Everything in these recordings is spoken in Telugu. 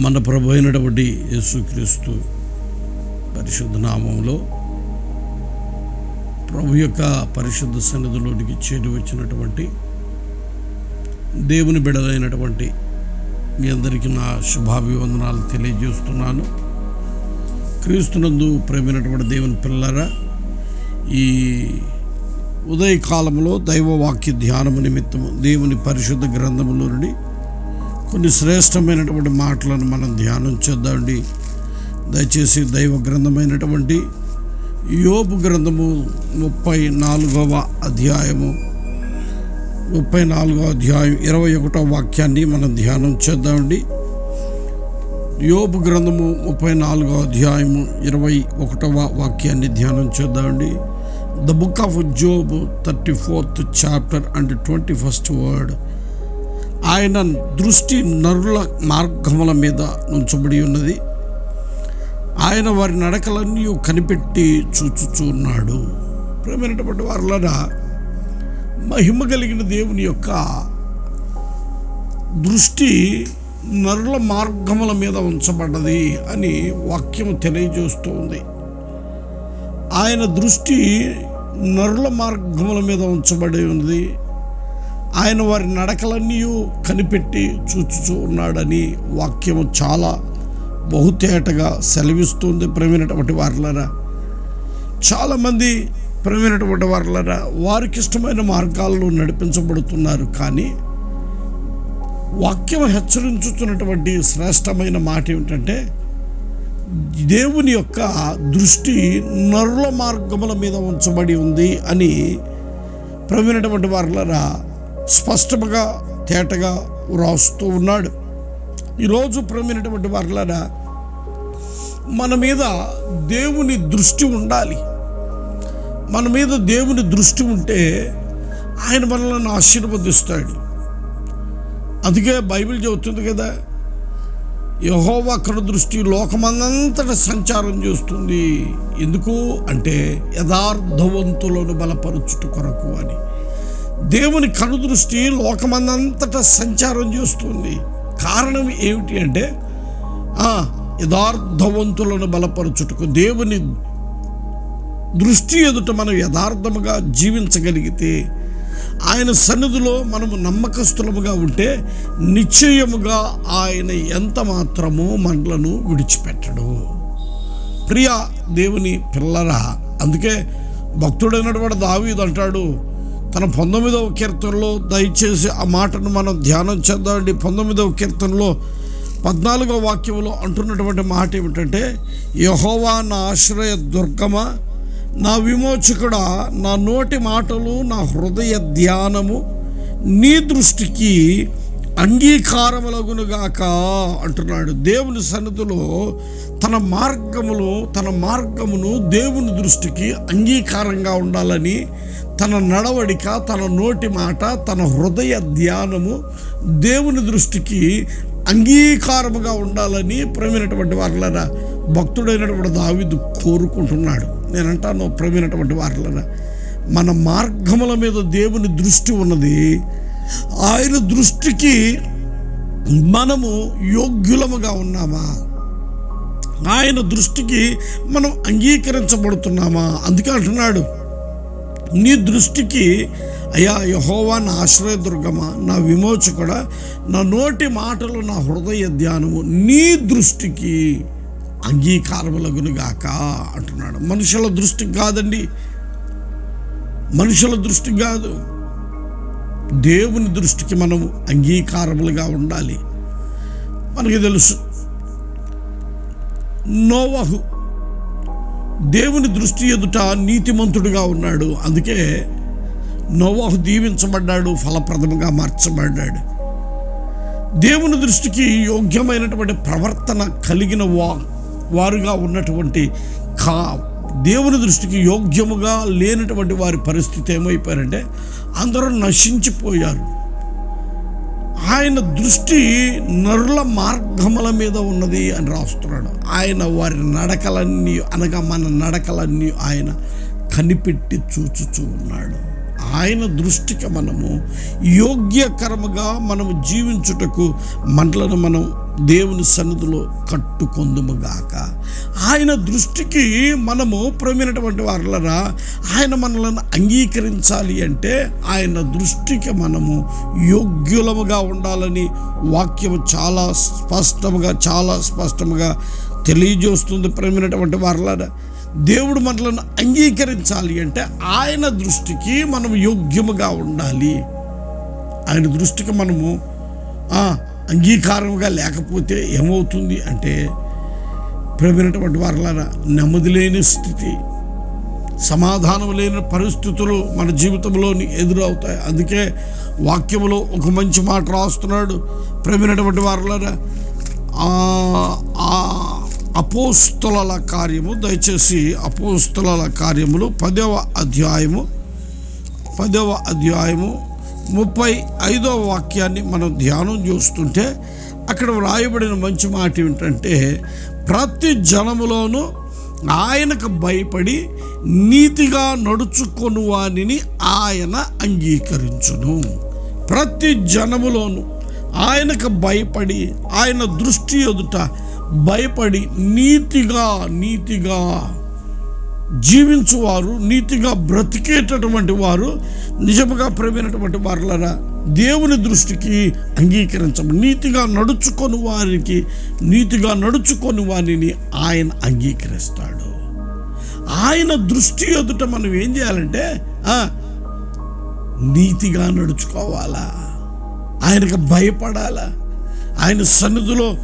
మన ప్రభు అయినటువంటి యేసుక్రీస్తు పరిశుద్ధ నామంలో ప్రభు యొక్క పరిశుద్ధ సన్నిధిలోనికి చేరి వచ్చినటువంటి దేవుని బిడలైనటువంటి మీ అందరికీ నా శుభాభివందనాలు తెలియజేస్తున్నాను. క్రీస్తునందు ప్రేమైనటువంటి దేవుని పిల్లరా ఈ ఉదయకాలంలో దైవవాక్య ధ్యానము నిమిత్తము దేవుని పరిశుద్ధ గ్రంథములోని నుండి కొన్ని శ్రేష్టమైనటువంటి మాటలను మనం ధ్యానం చేద్దామండి. దయచేసి దైవ గ్రంథమైనటువంటి యోపు గ్రంథము ముప్పై నాలుగవ అధ్యాయము ముప్పై నాలుగవ అధ్యాయం ఇరవై ఒకటవ వాక్యాన్ని మనం ధ్యానం చేద్దామండి. యోపు గ్రంథము ముప్పై నాలుగవ అధ్యాయము ఇరవై ఒకటవ వాక్యాన్ని ధ్యానం చేద్దామండి. The book of Job thirty fourth chapter and twenty first word. ఆయన దృష్టి నరుల మార్గముల మీద ఉంచబడి ఉన్నది. ఆయన వారి నడకలన్నీ కనిపెట్టి చూచుచున్నాడు. ప్రేమైనటువంటి వారులరా మహిమ కలిగిన దేవుని యొక్క దృష్టి నరుల మార్గముల మీద ఉంచబడ్డది అని వాక్యం తెలియజేస్తుంది ఆయన దృష్టి నరుల మార్గముల మీద ఉంచబడి ఉన్నది. ఆయన వారి నడకలన్నీ కనిపెట్టి చూచుచూ ఉన్నాడని వాక్యము చాలా బహుతేటగా సెలవిస్తుంది. ప్రేమైనటువంటి వారులరా చాలామంది ప్రేమైనటువంటి వారులరా వారికి ఇష్టమైన మార్గాల్లో నడిపించబడుతున్నారు. కానీ వాక్యం హెచ్చరించుతున్నటువంటి శ్రేష్టమైన మాట ఏమిటంటే దేవుని యొక్క దృష్టి నరుల మార్గముల మీద ఉంచబడి ఉంది అని ప్రవీణటువంటి వారులరా స్పష్టముగా తేటగా వ్రాస్తూ ఉన్నాడు. ఈరోజు ప్రవీణటువంటి వారులరా మన మీద దేవుని దృష్టి ఉండాలి. మన మీద దేవుని దృష్టి ఉంటే ఆయన మనల్ని ఆశీర్వదిస్తాడు. అందుకే బైబిల్ చెబుతుంది కదా యహోవా కను దృష్టి లోకమందంతట సంచారం చేస్తుంది. ఎందుకు? అంటే యథార్థవంతులను బలపరుచుట కొరకు అని. దేవుని కనుదృష్టి లోకమందంతటా సంచారం చేస్తుంది. కారణం ఏమిటి అంటే ఆ, యథార్థవంతులను బలపరచుటకు దేవుని దృష్టి ఎదుట మనం యథార్థముగా జీవించగలిగితే ఆయన సన్నిధిలో మనము నమ్మకస్తులముగా ఉంటే నిశ్చయముగా ఆయన ఎంత మాత్రము మనలను విడిచిపెట్టడు. ప్రియ దేవుని పిల్లరా అందుకే భక్తుడైనటువంటి దావీదు అంటాడు తన పంతొమ్మిదవ కీర్తనలో దయచేసి ఆ మాటను మనం ధ్యానం చేద్దామండి. పంతొమ్మిదవ కీర్తనలో పద్నాలుగవ వాక్యంలో అంటున్నటువంటి మాట ఏమిటంటే యహోవా నా ఆశ్రయ దుర్గమ నా విమోచకుడ నా నోటి మాటలు నా హృదయ ధ్యానము నీ దృష్టికి అంగీకారములగునుగాక అంటున్నాడు. దేవుని సన్నిధిలో తన మార్గములు తన మార్గమును దేవుని దృష్టికి అంగీకారంగా ఉండాలని తన నడవడిక తన నోటి మాట తన హృదయ ధ్యానము దేవుని దృష్టికి అంగీకారముగా ఉండాలని ప్రేమైనటువంటి వారులరా భక్తుడైనటువంటి దావిదు కోరుకుంటున్నాడు. నేనంటాను ప్రేమైనటువంటి వారులరా మన మార్గముల మీద దేవుని దృష్టి ఉన్నది. ఆయన దృష్టికి మనము యోగ్యులముగా ఉన్నామా? ఆయన దృష్టికి మనం అంగీకరించబడుతున్నామా? అందుకే అంటున్నాడు. నీ దృష్టికి అయ్యా యహోవా నా ఆశ్రయదుర్గమా నా విమోచకుడ నా నోటి మాటలు నా హృదయ ధ్యానము నీ దృష్టికి అంగీకారములగునుగాక అంటున్నాడు. మనుషుల దృష్టికి కాదండి. మనుషుల దృష్టికి కాదు. దేవుని దృష్టికి మనము అంగీకారములుగా ఉండాలి. మనకి తెలుసు. నోవహు దేవుని దృష్టి ఎదుట నీతిమంతుడుగా ఉన్నాడు. అందుకే నోవాహు దీవించబడ్డాడు ఫలప్రదముగా మార్చబడ్డాడు. దేవుని దృష్టికి యోగ్యమైనటువంటి ప్రవర్తన కలిగిన వా వారుగా ఉన్నటువంటి కా దేవుని దృష్టికి యోగ్యముగా లేనటువంటి వారి పరిస్థితి ఏమైపోయారంటే అందరూ నశించిపోయారు. ఆయన దృష్టి నరుల మార్గముల మీద ఉన్నది అని రాస్తున్నాడు. ఆయన వారి నడకలన్నీ అనగా మన నడకలన్నీ ఆయన కనిపెట్టి చూచుచూ ఉన్నాడు. ఆయన దృష్టికి మనము యోగ్యకరముగా మనము జీవించుటకు మనలను మనం దేవుని సన్నిధిలో కట్టుకొందుముగాక. ఆయన దృష్టికి మనము ప్రమినటువంటి వారులరా ఆయన మనలను అంగీకరించాలి అంటే ఆయన దృష్టికి మనము యోగ్యులముగా ఉండాలని వాక్యము చాలా స్పష్టముగా చాలా స్పష్టముగా తెలియజేస్తుంది ప్రేమైనటువంటి వారులరా. దేవుడు మనలను అంగీకరించాలి అంటే ఆయన దృష్టికి మనం యోగ్యముగా ఉండాలి. ఆయన దృష్టికి మనము అంగీకారముగా లేకపోతే ఏమవుతుంది అంటే ప్రేమైనటువంటి వారులారా నెమ్మది లేని స్థితి సమాధానం లేని పరిస్థితులు మన జీవితంలోని ఎదురవుతాయి. అందుకే వాక్యములో ఒక మంచి మాట రాస్తున్నాడు ప్రేమైనటువంటి వారులారా ఆ ఆ అపోస్తుల కార్యము దయచేసి అపోస్తుల కార్యములు పదవ అధ్యాయము పదవ అధ్యాయము ముప్పై ఐదవ వాక్యాన్ని మనం ధ్యానం చేస్తుంటే అక్కడ వ్రాయబడిన మంచి మాట ఏమిటంటే ప్రతి జనములోనూ ఆయనకు భయపడి నీతిగా నడుచుకొని వానిని ఆయన అంగీకరించును. ప్రతి జనములోనూ ఆయనకు భయపడి ఆయన దృష్టి ఎదుట భయపడి నీతిగా నీతిగా జీవించువారు నీతిగా బ్రతికేటటువంటి వారు నిజముగా ప్రేమైనటువంటి వారులరా దేవుని దృష్టికి అంగీకరించము నీతిగా నడుచుకొని వారికి నీతిగా నడుచుకొని వారిని ఆయన అంగీకరిస్తాడు. ఆయన దృష్టి ఎదుట మనం ఏం చేయాలంటే నీతిగా నడుచుకోవాలా? ఆయనకు భయపడాలా? ఆయన సన్నిధిలో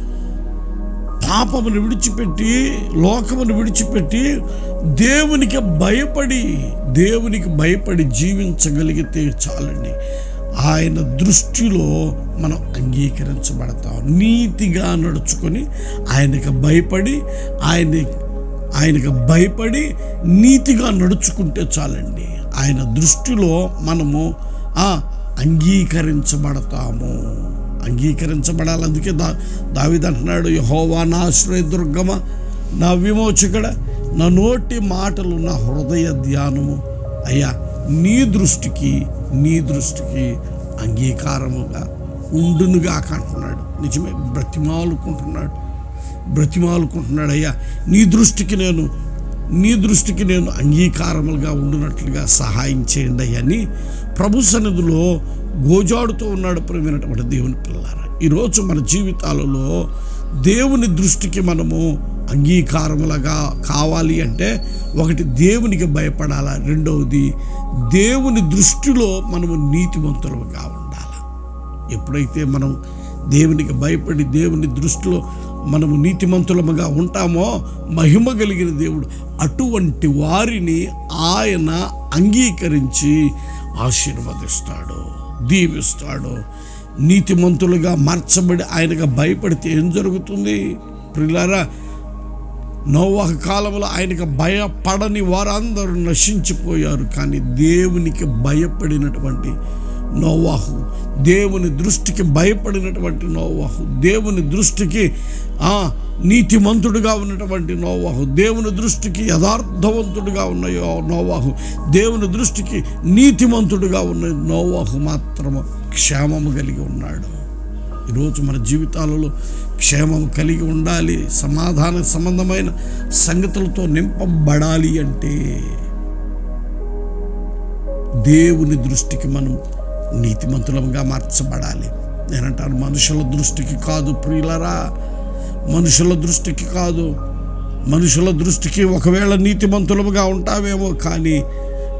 పాపమును విడిచిపెట్టి లోకమును విడిచిపెట్టి దేవునికి భయపడి దేవునికి భయపడి జీవించగలిగితే చాలండి. ఆయన దృష్టిలో మనం అంగీకరించబడతాం. నీతిగా నడుచుకొని ఆయనకు భయపడి ఆయన ఆయనకు భయపడి నీతిగా నడుచుకుంటే చాలండి. ఆయన దృష్టిలో మనము అంగీకరించబడతాము. అంగీకరించబడాలి అందుకే దా దావిది అంటున్నాడు యహోవా నా ఆశ్రయ దుర్గమ? నా విమోచకుడ? నా నోటి మాటలు నా హృదయ ధ్యానము. అయ్యా నీ దృష్టికి నీ దృష్టికి అంగీకారముగా ఉండునుగా అంటున్నాడు. నిజమే బ్రతిమాలుకుంటున్నాడు. బ్రతిమాలుకుంటున్నాడు. అయ్యా నీ దృష్టికి నేను నీ దృష్టికి నేను అంగీకారములుగా ఉండునట్లుగా సహాయం చేయండి అయ్యా అని ప్రభు సన్నిధిలో గోజాడుతూ ఉన్నాడు ప్రేమైనటువంటి దేవుని పిల్లారా ఈరోజు మన జీవితాలలో దేవుని దృష్టికి మనము అంగీకారములుగా కావాలి అంటే ఒకటి దేవునికి భయపడాలా రెండవది దేవుని దృష్టిలో మనము నీతివంతులుగా ఉండాలి. ఎప్పుడైతే మనం దేవునికి భయపడి దేవుని దృష్టిలో మనము నీతిమంతులముగా ఉంటామో మహిమ కలిగిన దేవుడు అటువంటి వారిని ఆయన అంగీకరించి ఆశీర్వదిస్తాడు దీవిస్తాడు. నీతిమంతులుగా మార్చబడి ఆయనకు భయపడితే ఏం జరుగుతుంది? ప్రిలారా నోవాహ కాలంలో ఆయనకు భయపడని వారందరూ నశించిపోయారు కానీ దేవునికి భయపడినటువంటి నోవాహు. దేవుని దృష్టికి భయపడినటువంటి నోవాహు. దేవుని దృష్టికి ఆ నీతిమంతుడుగా ఉన్నటువంటి నోవాహు. దేవుని దృష్టికి యథార్థవంతుడుగా ఉన్న నోవాహు. దేవుని దృష్టికి నీతిమంతుడుగా ఉన్న నోవాహు మాత్రము క్షేమము కలిగి ఉన్నాడు. ఈరోజు మన జీవితాలలో క్షేమం కలిగి ఉండాలి. సమాధాన సంబంధమైన సంగతులతో నింపబడాలి అంటే దేవుని దృష్టికి మనం నీతిమంతులంగా మార్చబడాలి. నేనంటాను మనుషుల దృష్టికి కాదు ప్రియులరా. మనుషుల దృష్టికి కాదు. మనుషుల దృష్టికి ఒకవేళ నీతిమంతులుగా ఉంటావేమో కానీ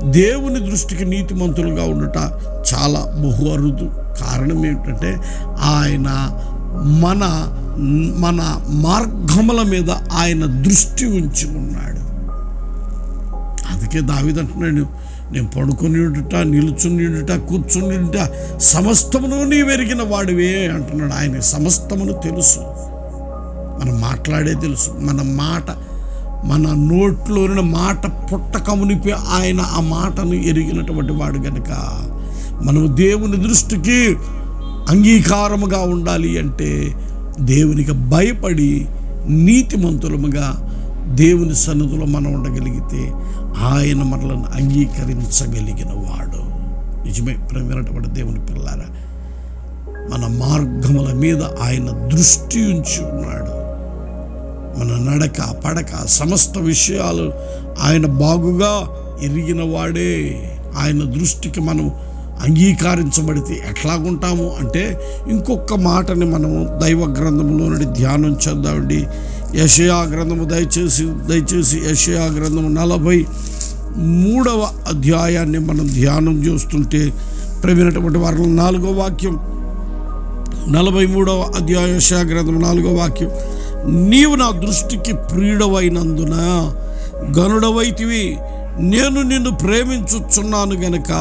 దేవుని దృష్టికి నీతిమంతులుగా ఉండుట చాలా బహు అరుదు. కారణం ఏమిటంటే ఆయన మన మన మార్గముల మీద ఆయన దృష్టి ఉంచి ఉన్నాడు. అందుకే దావిదంటున్నాడు నేను పడుకునిట నిలుచునియుడుట కూర్చునియుడుట సమస్తమును నీ వెరిగిన వాడివే అంటున్నాడు. ఆయన సమస్తమును తెలుసు. మనం మాట్లాడే తెలుసు. మన మాట మన నోట్లోని మాట పుట్టకమునిపై ఆయన ఆ మాటను ఎరిగినటువంటి వాడు కనుక మనము దేవుని దృష్టికి అంగీకారముగా ఉండాలి అంటే దేవునికి భయపడి నీతిమంతులముగా దేవుని సన్నిధిలో మనం ఉండగలిగితే ఆయన మనలను అంగీకరించగలిగిన వాడు నిజమే ప్రేమైనటువంటి దేవుని పిల్లారా మన మార్గముల మీద ఆయన దృష్టి ఉంచి ఉన్నాడు. మన నడక పడక సమస్త విషయాలు ఆయన బాగుగా ఎరిగిన వాడే ఆయన దృష్టికి మనం అంగీకరించబడితే ఎట్లాగుంటాము అంటే ఇంకొక మాటని మనము దైవ గ్రంథంలో నుండి ధ్యానం చేద్దామండి. యషయా గ్రంథము దయచేసి దయచేసి యషయా గ్రంథము నలభై మూడవ అధ్యాయాన్ని మనం ధ్యానం చేస్తుంటే ప్రవీణటువంటి వారిలో నాలుగో వాక్యం. నలభై మూడవ అధ్యాయ యషయా గ్రంథం నాలుగో వాక్యం. నీవు నా దృష్టికి ప్రియుడవైనందున గనుడవైతివి నేను నిన్ను ప్రేమించుచున్నాను గనక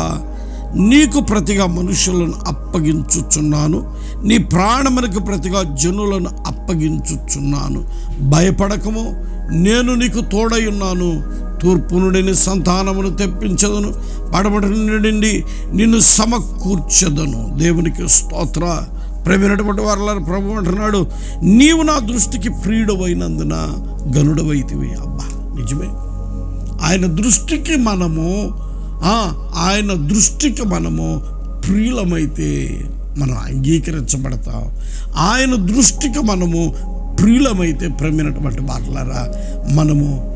నీకు ప్రతిగా మనుషులను అప్పగించుచున్నాను. నీ ప్రాణమునకు ప్రతిగా జనులను అప్పగించుచున్నాను. భయపడకము. నేను నీకు తోడై ఉన్నాను. తూర్పు నుండిని సంతానమును తెప్పించదను. పడమటి నుండి నిన్ను సమకూర్చదను. దేవునికి స్తోత్ర. ప్రేమైనటువంటి వారు ప్రభు అంటున్నాడు నీవు నా దృష్టికి ప్రియుడవైనందున గనుడవైతివి అబ్బా నిజమే. ఆయన దృష్టికి మనము ఆయన దృష్టికి మనము ప్రియులమైతే మనం అంగీకరించబడతాం. ఆయన దృష్టికి మనము ప్రియులమైతే ప్రమినటువంటి మాటలారా మనము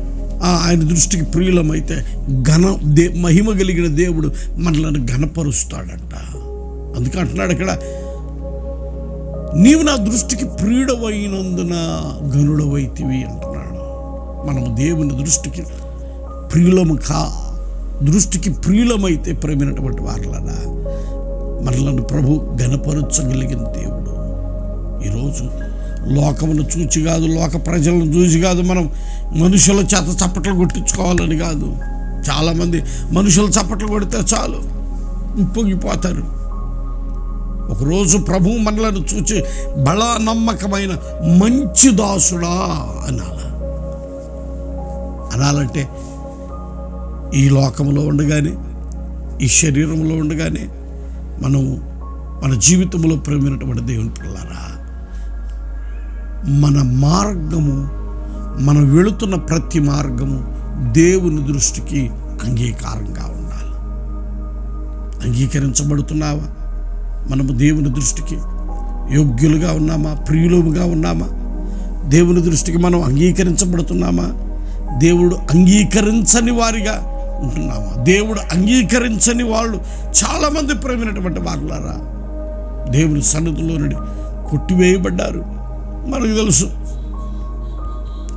ఆయన దృష్టికి ప్రియులమైతే ఘన దే మహిమ కలిగిన దేవుడు మనలను ఘనపరుస్తాడంట. అందుకే అంటున్నాడు ఇక్కడ నీవు నా దృష్టికి ప్రియుడవైనందున గనుడవైతివి అంటున్నాడు. మనము దేవుని దృష్టికి ప్రియులము కా దృష్టికి ప్రియులమైతే ప్రేమినటువంటి వారులరా మనలను ప్రభు గణపరచగలిగిన దేవుడు. ఈరోజు లోకమును చూచి కాదు లోక ప్రజలను చూసి కాదు మనం మనుషుల చేత చప్పట్లు కొట్టించుకోవాలని కాదు. చాలామంది మనుషులు చప్పట్లు కొడితే చాలు ఉప్పొంగిపోతారు. ఒకరోజు ప్రభు మనలను చూచి బల నమ్మకమైన మంచి దాసుడా అనాల. అనాలంటే ఈ లోకంలో ఉండగానే ఈ శరీరంలో ఉండగానే మనం మన జీవితంలో ప్రేమైనటువంటి దేవుని పిల్లరా మన మార్గము మనం వెళుతున్న ప్రతి మార్గము దేవుని దృష్టికి అంగీకారంగా ఉండాలి. అంగీకరించబడుతున్నావా? మనము దేవుని దృష్టికి యోగ్యులుగా ఉన్నామా? ప్రియులుగా ఉన్నామా? దేవుని దృష్టికి మనం అంగీకరించబడుతున్నామా? దేవుడు అంగీకరించని వారిగా ఉంటున్నామా దేవుడు అంగీకరించని వాళ్ళు చాలామంది ప్రేమైనటువంటి వాళ్ళారా దేవుని సన్నిధిలో నుండి కొట్టివేయబడ్డారు. మనకు తెలుసు.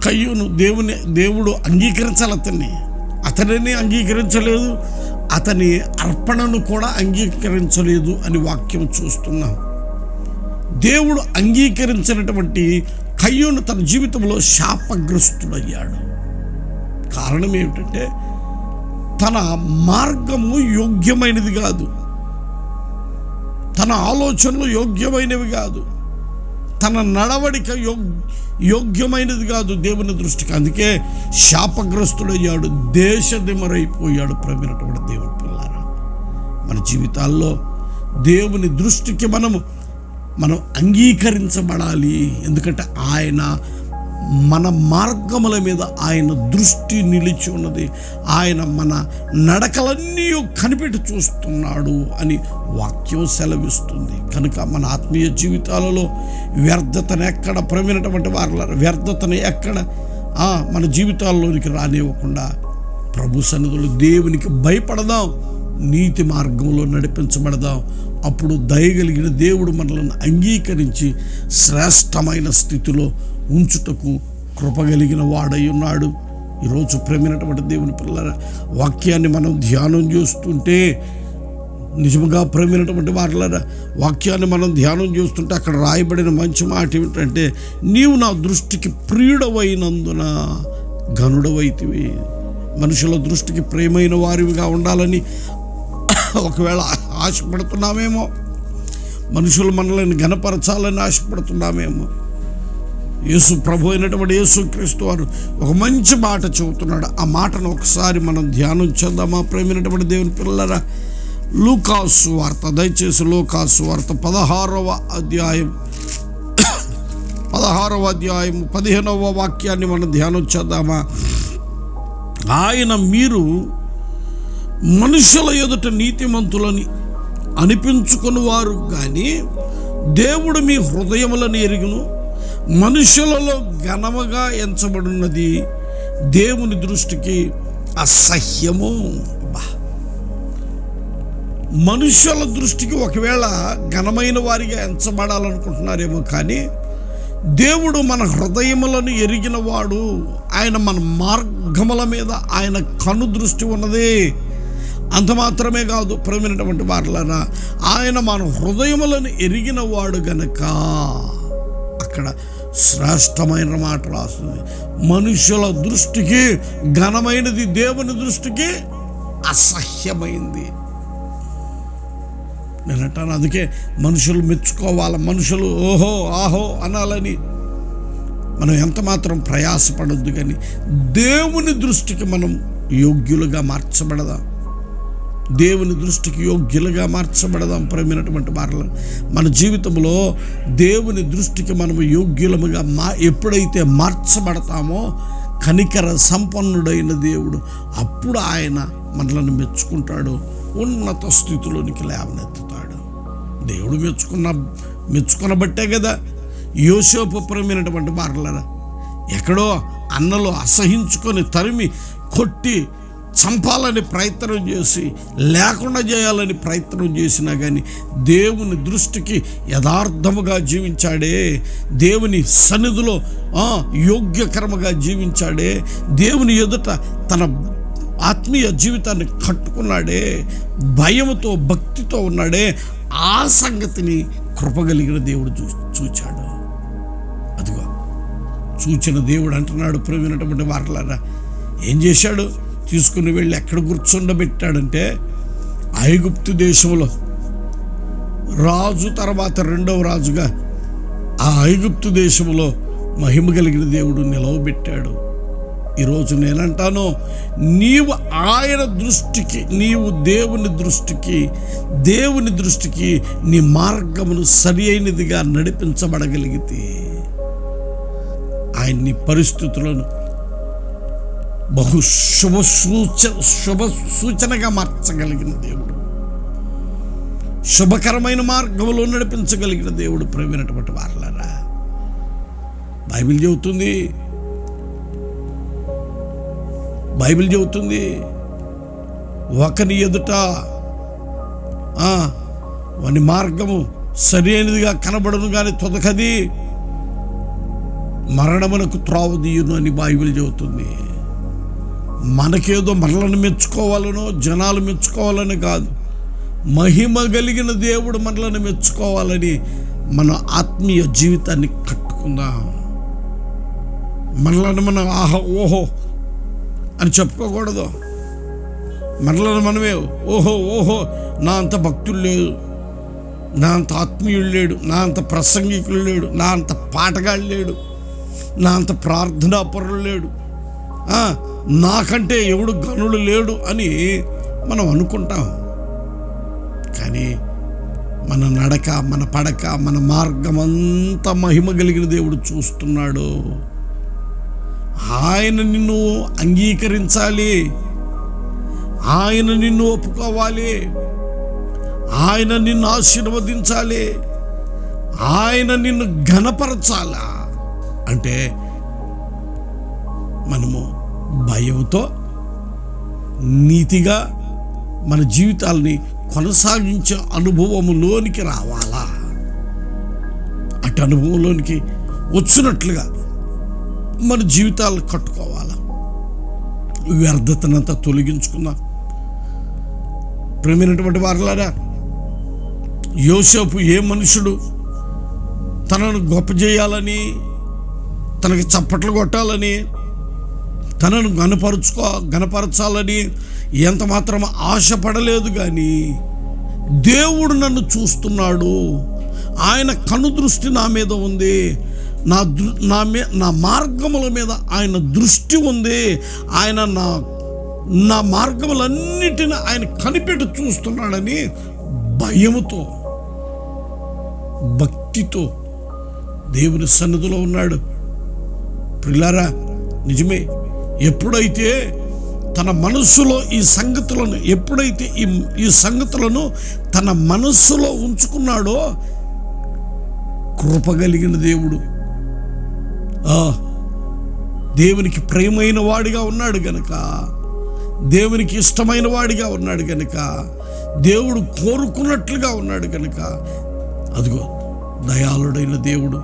కయ్యూను దేవుని దేవుడు అంగీకరించాలి అతన్ని. అతనిని అంగీకరించలేదు. అతని అర్పణను కూడా అంగీకరించలేదు అని వాక్యం చూస్తున్నాం. దేవుడు అంగీకరించినటువంటి కయ్యూను తన జీవితంలో శాపగ్రస్తుడయ్యాడు. కారణం ఏమిటంటే తన మార్గము యోగ్యమైనది కాదు. తన ఆలోచనలు యోగ్యమైనవి కాదు. తన నడవడిక యోగ్ యోగ్యమైనది కాదు దేవుని దృష్టికి. అందుకే శాపగ్రస్తుడయ్యాడు దేశదిమరైపోయాడు ప్రమినటువంటి దేవుని పిల్లారా. మన జీవితాల్లో దేవుని దృష్టికి మనము మనం అంగీకరించబడాలి. ఎందుకంటే ఆయన మన మార్గముల మీద ఆయన దృష్టి నిలిచి ఉన్నది. ఆయన మన నడకలన్నీ కనిపెట్టి చూస్తున్నాడు అని వాక్యం సెలవిస్తుంది. కనుక మన ఆత్మీయ జీవితాలలో వ్యర్థతను ఎక్కడ ప్రమినటువంటి వారు వ్యర్థతను ఎక్కడ మన జీవితాల్లోనికి రానివ్వకుండా ప్రభు సన్నిధులు దేవునికి భయపడదాం. నీతి మార్గంలో నడిపించబడదాం. అప్పుడు దయగలిగిన దేవుడు మనల్ని అంగీకరించి శ్రేష్టమైన స్థితిలో ఉంచుటకు కృపగలిగిన వాడై ఉన్నాడు. ఈరోజు ప్రేమైనటువంటి దేవుని పిల్లల వాక్యాన్ని మనం ధ్యానం చేస్తుంటే నిజముగా ప్రేమైనటువంటి వారులారా వాక్యాన్ని మనం ధ్యానం చేస్తుంటే అక్కడ రాయబడిన మంచి మాట ఏమిటంటే నీవు నా దృష్టికి ప్రియుడవైనందున ఘనుడవైతివి. మనుషుల దృష్టికి ప్రేమైన వారివిగా ఉండాలని ఒకవేళ ఆశపడుతున్నామేమో మనుషులు మనల్ని ఘనపరచాలని ఆశపడుతున్నామేమో. యేసు ప్రభు అయినటువంటి యేసుక్రీస్తు వారు ఒక మంచి మాట చెబుతున్నాడు. ఆ మాటను ఒకసారి మనం ధ్యానం చేద్దామా ప్రేమైనటువంటి దేవుని పిల్లరా లూకాసు వార్త దయచేసి లూకాసు వార్త పదహారవ అధ్యాయం పదహారవ అధ్యాయం పదిహేనవ వాక్యాన్ని మనం ధ్యానం చేద్దామా? ఆయన మీరు మనుషుల ఎదుట నీతిమంతులని అనిపించుకుని వారు కానీ దేవుడు మీ హృదయములను ఎరుగును. మనుషులలో ఘనముగా ఎంచబడినది దేవుని దృష్టికి అసహ్యము. మనుషుల దృష్టికి ఒకవేళ ఘనమైన వారిగా ఎంచబడాలనుకుంటున్నారేమో కానీ దేవుడు మన హృదయములను ఎరిగిన వాడు ఆయన మన మార్గముల మీద ఆయన కను దృష్టి ఉన్నది. అంత మాత్రమే కాదు ప్రమినటువంటి వారులరా ఆయన మన హృదయములను ఎరిగిన వాడు గనక అక్కడ శ్రేష్టమైన మాట రాస్తుంది. మనుషుల దృష్టికి ఘనమైనది దేవుని దృష్టికి అసహ్యమైంది. నేను అంటాను అందుకే మనుషులు మెచ్చుకోవాలి. మనుషులు ఓహో ఆహో అనాలని మనం ఎంత మాత్రం ప్రయాసపడొద్దు కానీ దేవుని దృష్టికి మనం యోగ్యులుగా మార్చబడదాం. దేవుని దృష్టికి యోగ్యులుగా మార్చబడదాం ప్రేమైనటువంటి వారిలో. మన జీవితంలో దేవుని దృష్టికి మనము యోగ్యులముగా మా ఎప్పుడైతే మార్చబడతామో కనికర సంపన్నుడైన దేవుడు అప్పుడు ఆయన మనలను మెచ్చుకుంటాడు ఉన్నత స్థితిలోనికి లేవనెత్తుతాడు. దేవుడు మెచ్చుకున్న మెచ్చుకునబట్టే కదా యోసేపు ప్రేమైనటువంటి వారలరా ఎక్కడో అన్నలు అసహించుకొని తరిమి కొట్టి చంపాలని ప్రయత్నం చేసి లేకుండా చేయాలని ప్రయత్నం చేసినా కానీ దేవుని దృష్టికి యథార్థముగా జీవించాడే దేవుని సన్నిధిలో ఆ, యోగ్యకరముగా జీవించాడే దేవుని ఎదుట తన ఆత్మీయ జీవితాన్ని కట్టుకున్నాడే భయముతో భక్తితో ఉన్నాడే ఆ సంగతిని కృపగలిగిన దేవుడు చూ చూచాడు. అదిగో చూచిన దేవుడు అంటున్నాడు ప్రవీణటువంటి వారలారా ఏం చేశాడు? తీసుకుని వెళ్ళి ఎక్కడ కూర్చుండబెట్టాడంటే ఐగుప్తు దేశంలో. రాజు తర్వాత రెండవ రాజుగా ఆ ఐగుప్తు దేశంలో మహిమ కలిగిన దేవుడు నిలవబెట్టాడు. ఈరోజు నేనంటాను నీవు ఆయన దృష్టికి నీవు దేవుని దృష్టికి దేవుని దృష్టికి నీ మార్గమును సరి అయినదిగా నడిపించబడగలిగితే ఆయన్ని పరిస్థితులను బహు శుభ సూచ శుభ సూచనగా మార్చగలిగిన దేవుడు. శుభకరమైన మార్గంలో నడిపించగలిగిన దేవుడు ప్రేమైనటువంటి వారలరా. బైబిల్ చెబుతుంది బైబిల్ చెబుతుంది ఒకని ఎదుట ఆ, వాని మార్గము సరైనదిగా కనబడను కానీ తొదకది మరణమునకు త్రావదీయును అని బైబిల్ చెబుతుంది. మనకేదో మనలను మెచ్చుకోవాలనో జనాలు మెచ్చుకోవాలని కాదు. మహిమ కలిగిన దేవుడు మనలను మెచ్చుకోవాలని మన ఆత్మీయ జీవితాన్ని కట్టుకుందాం. మనలను మనం ఆహా ఓహో అని చెప్పుకోకూడదు. మనలను మనమే ఓహో ఓహో నా అంత భక్తులు లేదు నా అంత ఆత్మీయుడు లేడు. నా అంత ప్రసంగికులు లేడు. నా అంత పాటగాడు లేడు. నా అంత ప్రార్థనాపరులు లేడు. నాకంటే ఎవడు గనుడు లేడు అని మనం అనుకుంటాం. కానీ మన నడక మన పడక మన మార్గం అంతా మహిమ కలిగిన దేవుడు చూస్తున్నాడు. ఆయన నిన్ను అంగీకరించాలి. ఆయన నిన్ను ఒప్పుకోవాలి. ఆయన నిన్ను ఆశీర్వదించాలి. ఆయన నిన్ను ఘనపరచాలా? అంటే మనము భయంతో నీతిగా మన జీవితాల్ని కొనసాగించే అనుభవంలోనికి రావాలా? అటు అనుభవంలోనికి వచ్చినట్లుగా మన జీవితాలు కట్టుకోవాలా? వ్యర్థతనంతా తొలగించుకుందాం. ప్రేమైనటువంటి వారలారా యోసేపు ఏ మనుషుడు తనను గొప్ప చేయాలని తనకి చప్పట్లు కొట్టాలని తనను గనపరుచుకో గనపరచాలని ఎంత మాత్రం ఆశపడలేదు కానీ దేవుడు నన్ను చూస్తున్నాడు. ఆయన కనుదృష్టి నా మీద ఉంది. నా దృ నా మీ నా మార్గముల మీద ఆయన దృష్టి ఉంది. ఆయన నా నా మార్గములన్నిటిని ఆయన కనిపెట్టి చూస్తున్నాడని భయముతో భక్తితో దేవుని సన్నిధిలో ఉన్నాడు. ప్రిలారా నిజమే ఎప్పుడైతే తన మనస్సులో ఈ సంగతులను ఎప్పుడైతే ఈ ఈ సంగతులను తన మనస్సులో ఉంచుకున్నాడో కృప కలిగిన దేవుడు. దేవునికి ప్రేమైన వాడిగా ఉన్నాడు గనక దేవునికి ఇష్టమైన వాడిగా ఉన్నాడు గనక దేవుడు కోరుకున్నట్లుగా ఉన్నాడు గనక అదిగో దయాళుడైన దేవుడు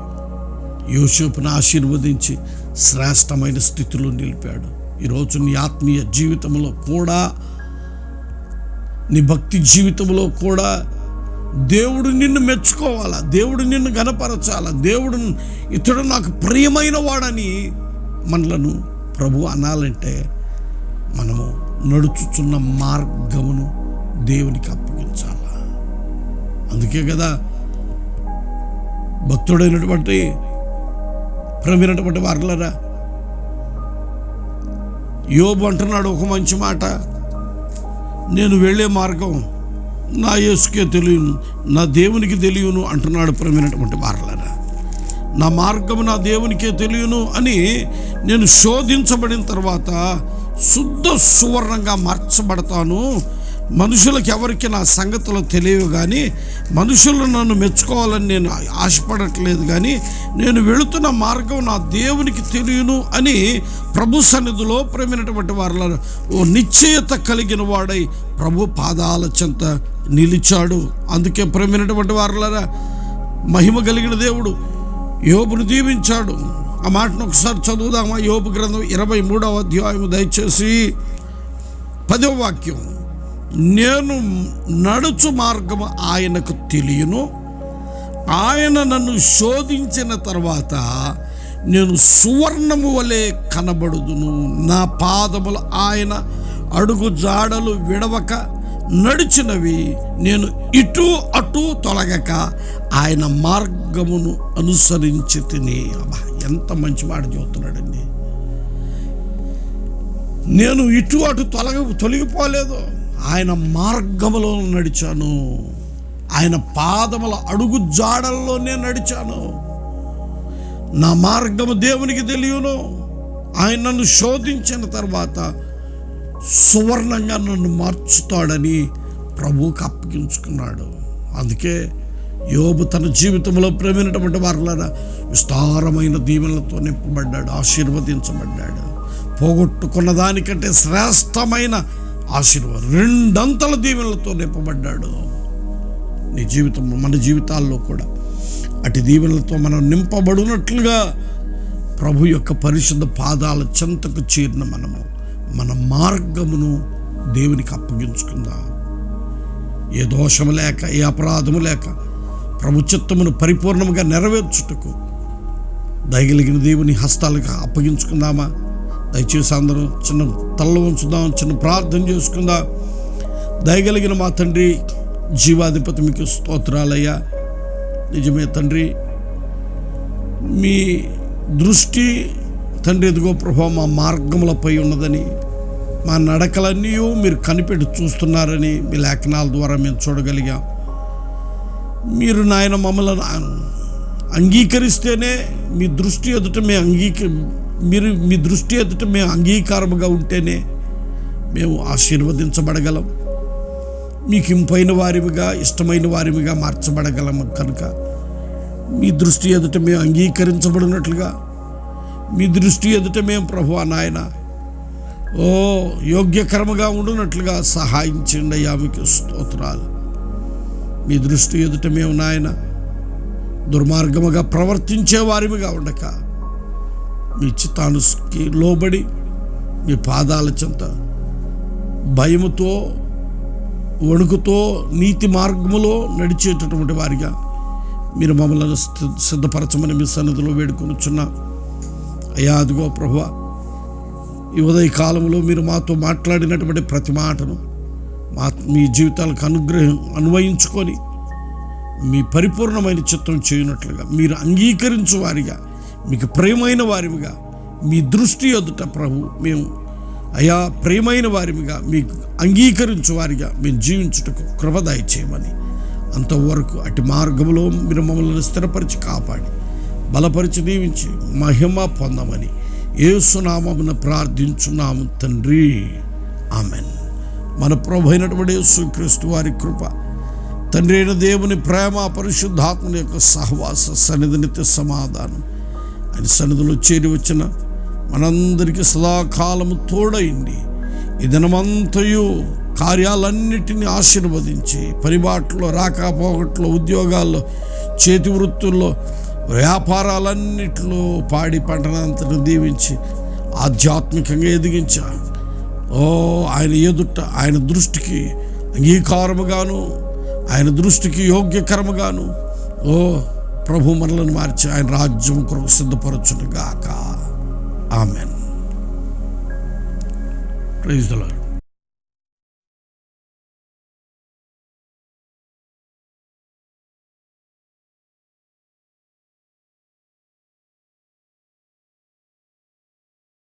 యోసేపును ఆశీర్వదించి శ్రేష్టమైన స్థితిలో నిలిపాడు. ఈరోజు నీ ఆత్మీయ జీవితంలో కూడా నీ భక్తి జీవితంలో కూడా దేవుడు నిన్ను మెచ్చుకోవాలా? దేవుడు నిన్ను గనపరచాలా దేవుడు ఇతడు నాకు ప్రియమైన వాడని మనలను ప్రభు అనాలంటే మనము నడుచుచున్న మార్గమును దేవునికి అప్పగించాలా? అందుకే కదా భక్తుడైనటువంటి ప్రవీణటువంటి వారులరా. యోబు అంటున్నాడు ఒక మంచి మాట. నేను వెళ్ళే మార్గం నా యేసుకే తెలియను నా దేవునికి తెలియను అంటున్నాడు ప్రవీణటువంటి వారులరా. నా మార్గం నా దేవునికే తెలియను అని నేను శోధించబడిన తర్వాత శుద్ధ సువర్ణంగా మార్చబడతాను. మనుషులకు ఎవరికి నా సంగతులు తెలియవు కానీ మనుషులు నన్ను మెచ్చుకోవాలని నేను ఆశపడట్లేదు కానీ నేను వెళుతున్న మార్గం నా దేవునికి తెలియను అని ప్రభు సన్నిధిలో ప్రేమైనటువంటి వారిలో ఓ నిశ్చయత కలిగిన వాడై ప్రభు పాదాల చెంత నిలిచాడు. అందుకే ప్రేమైనటువంటి వారులరా మహిమ కలిగిన దేవుడు యోబును దీవించాడు. ఆ మాటను ఒకసారి చదువుదామా? యోబు గ్రంథం ఇరవై మూడవ అధ్యాయం దయచేసి పదవ వాక్యం. నేను నడుచు మార్గము ఆయనకు తెలియను. ఆయన నన్ను శోధించిన తర్వాత నేను సువర్ణము వలె కనబడుదును. నా పాదములు ఆయన అడుగు జాడలు విడవక నడిచినవి నేను ఇటు అటు తొలగక ఆయన మార్గమును అనుసరించి తిని. అబ్బా ఎంత మంచి మాట చెబుతున్నాడండి. నేను ఇటు అటు తొలగ తొలగిపోలేదు. ఆయన మార్గములో నడిచాను. ఆయన పాదముల అడుగు జాడల్లోనే నడిచాను. నా మార్గము దేవునికి తెలియను. ఆయన నన్ను శోధించిన తర్వాత సువర్ణంగా నన్ను మార్చుతాడని ప్రభువుకు అప్పగించుకున్నాడు అందుకే యోబు తన జీవితంలో ప్రేమైనటువంటి వారులన విస్తారమైన దీవెనలతో నింపబడ్డాడు ఆశీర్వదించబడ్డాడు. పోగొట్టుకున్న దానికంటే శ్రేష్టమైన ఆశీర్వాదం. రెండంతల దీవెనలతో నింపబడ్డాడు. నీ జీవితం మన జీవితాల్లో కూడా అటు దీవెనలతో మనం నింపబడినట్లుగా ప్రభు యొక్క పరిశుద్ధ పాదాల చెంతకు చేరిన మనము మన మార్గమును దేవునికి అప్పగించుకుందాం. ఏ దోషము లేక ఏ అపరాధము లేక ప్రభు చిత్తమును పరిపూర్ణముగా నెరవేర్చుటకు దయగలిగిన దేవుని హస్తాలకు అప్పగించుకుందామా? దయచేసి అందరం చిన్న తల్ల ఉంచుదాం చిన్న ప్రార్థన చేసుకుందాం. దయగలిగిన మా తండ్రి జీవాధిపతి మీకు స్తోత్రాలయ్యా. నిజమే తండ్రి మీ దృష్టి తండ్రి ఎదుగో ప్రభావ మా మార్గములపై ఉన్నదని మా నడకలన్నీ మీరు కనిపెట్టి చూస్తున్నారని మీ లేఖనాల ద్వారా మేము చూడగలిగాం. మీరు నాయన మమ్మల్ని అంగీకరిస్తేనే మీ దృష్టి ఎదుట మేము అంగీక మీరు మీ దృష్టి ఎదుట మేము అంగీకారముగా ఉంటేనే మేము ఆశీర్వదించబడగలం. మీకు ఇంపైన వారివిగా ఇష్టమైన వారివిగా మార్చబడగలం కనుక. మీ దృష్టి ఎదుట మేము అంగీకరించబడినట్లుగా. మీ దృష్టి ఎదుట మేము ప్రభు నాయన ఓ యోగ్యకరముగా ఉండునట్లుగా సహాయం చేయండి అయ్యా మీకు స్తోత్రాలు. మీ దృష్టి ఎదుట మేము నాయన దుర్మార్గముగా ప్రవర్తించే వారిగా ఉండక. మీ చిత్తానుకి లోబడి మీ పాదాల చెంత భయముతో వణుకుతో నీతి మార్గములో నడిచేటటువంటి వారిగా మీరు మమ్మల్ని సిద్ధపరచమని మీ సన్నిధిలో వేడుకొనుచున్నా. అయ్యా అదిగో ప్రభు ఈ ఉదయ కాలంలో మీరు మాతో మాట్లాడినటువంటి ప్రతి మాటను మా మీ జీవితాలకు అనుగ్రహం అన్వయించుకొని మీ పరిపూర్ణమైన చిత్తం చేయనట్లుగా మీరు అంగీకరించు వారిగా మీకు ప్రేమైన వారిగా మీ దృష్టి ఎదుట ప్రభు మేము అయా ప్రేమైన వారిగా మీకు అంగీకరించు వారిగా మేము జీవించుటకు కృపదాయ చేయమని అంతవరకు అటు మార్గంలో మీరు మమ్మల్ని స్థిరపరిచి కాపాడి బలపరిచి దీవించి మహిమ పొందమని ఏసునామమున ప్రార్థించున్నాము తండ్రి. ఆమెన్. మన ప్రభు అయినటువంటి యేసుక్రీస్తు వారి కృప తండ్రి అయిన దేవుని ప్రేమ పరిశుద్ధాత్మని యొక్క సహవాస సన్నిధి నిత్య సమాధానం ఆయన సన్నిధిలో చేరి వచ్చిన మనందరికీ సదాకాలము తోడైంది ఈ కార్యాలన్నిటినీ ఆశీర్వదించి పరిబాట్లో రాకపోకట్లో ఉద్యోగాల్లో చేతి వృత్తుల్లో వ్యాపారాలన్నిటిలో పాడి పంటనంతను దీవించి ఆధ్యాత్మికంగా ఎదిగించా. ఓ ఆయన ఎదుట ఆయన దృష్టికి అంగీకారముగాను ఆయన దృష్టికి యోగ్యకరముగాను ఓ ప్రభు మనలను మార్చి ఆయన రాజ్యం కొరకు సిద్ధపరచును గాక ఆమెన్. Praise the lord.